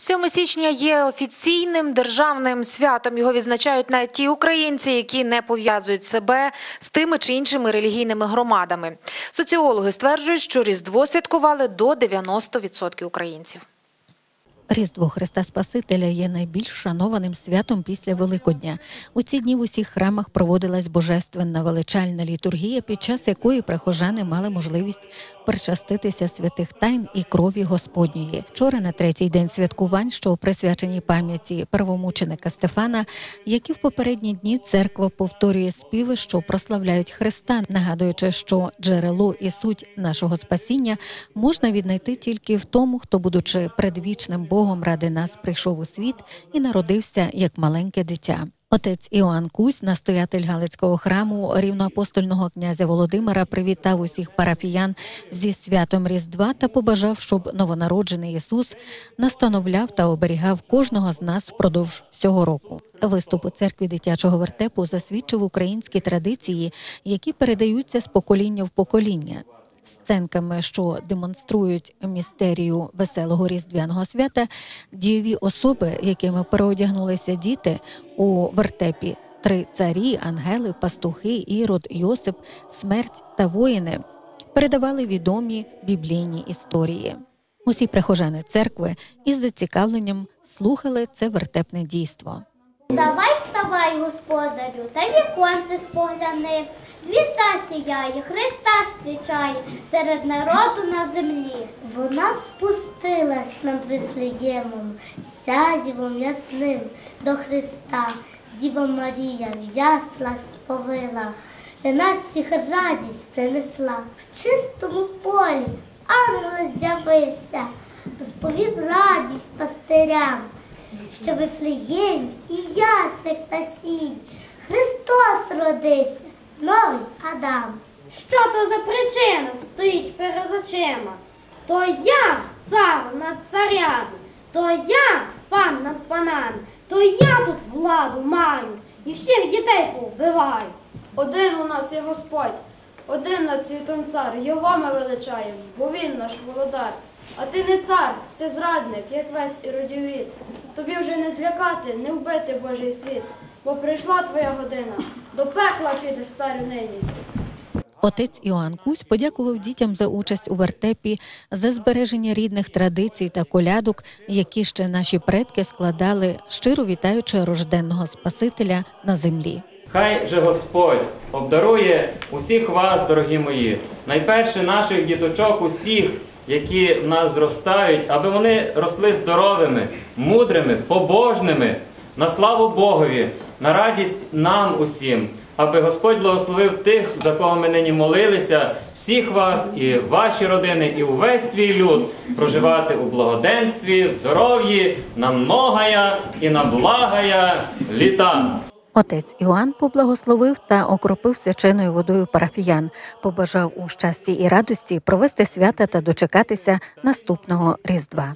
7 січня є офіційним державним святом. Його відзначають навіть ті українці, які не пов'язують себе з тими чи іншими релігійними громадами. Соціологи стверджують, що Різдво святкували до 90% українців. Різдво Христа Спасителя є найбільш шанованим святом після Великодня. У ці дні в усіх храмах проводилась божественна величальна літургія, під час якої прихожани мали можливість причаститися святих тайн і крові Господньої. Вчора на третій день святкувань, що присвячені пам'яті первомученика Стефана, як і в попередні дні церква повторює співи, що прославляють Христа, нагадуючи, що джерело і суть нашого спасіння можна віднайти тільки в тому, хто, будучи предвічним Богом, ради нас прийшов у світ і народився як маленьке дитя. Отець Іоанн Кузь, настоятель Галицького храму рівноапостольного князя Володимира, привітав усіх парафіян зі святом Різдва та побажав, щоб новонароджений Ісус настановляв та оберігав кожного з нас впродовж всього року. Виступ у церкві дитячого вертепу засвідчив українські традиції, які передаються з покоління в покоління. Сценками, що демонструють містерію веселого різдвяного свята, дієві особи, якими переодягнулися діти у вертепі, три царі, ангели, пастухи, ірод, Йосип, смерть та воїни, передавали відомі біблійні історії. Усі прихожани церкви із зацікавленням слухали це вертепне дійство. Давай вставай, господарю, та віконце спогляни. Звізда сіяє, Христа зустрічає серед народу на землі. Вона спустилась над Вифлеємом, сязівом ясним до Христа. Діва Марія в яслах сповила, для нас всіх радість принесла. В чистому полі ангел з'явився, розповів радість пастирям що Вифлеєм і ясник на сінь Христос родився, новий Адам. Що то за причина стоїть перед очима? То я цар над царями, то я пан над панами, то я тут владу маю і всіх дітей повбиваю. Один у нас є Господь, один над світом цар, його ми величаємо, бо він наш володар. А ти не цар, ти зрадник, як весь іродівід. Тобі вже не злякати, не вбити Божий світ, бо прийшла твоя година, до пекла підеш царю нині. Отець Іоанн Кузь подякував дітям за участь у вертепі, за збереження рідних традицій та колядок, які ще наші предки складали, щиро вітаючи рожденного Спасителя на землі. Хай же Господь обдарує усіх вас, дорогі мої, найперше наших діточок, усіх, які в нас зростають, аби вони росли здоровими, мудрими, побожними, на славу Богові, на радість нам усім, аби Господь благословив тих, за кого ми нині молилися, всіх вас і ваші родини, і увесь свій люд проживати у благоденстві, в здоров'ї, на многая і на благая літа. Отець Іоанн поблагословив та окропив свяченою водою парафіян, побажав у щасті і радості провести свята та дочекатися наступного Різдва.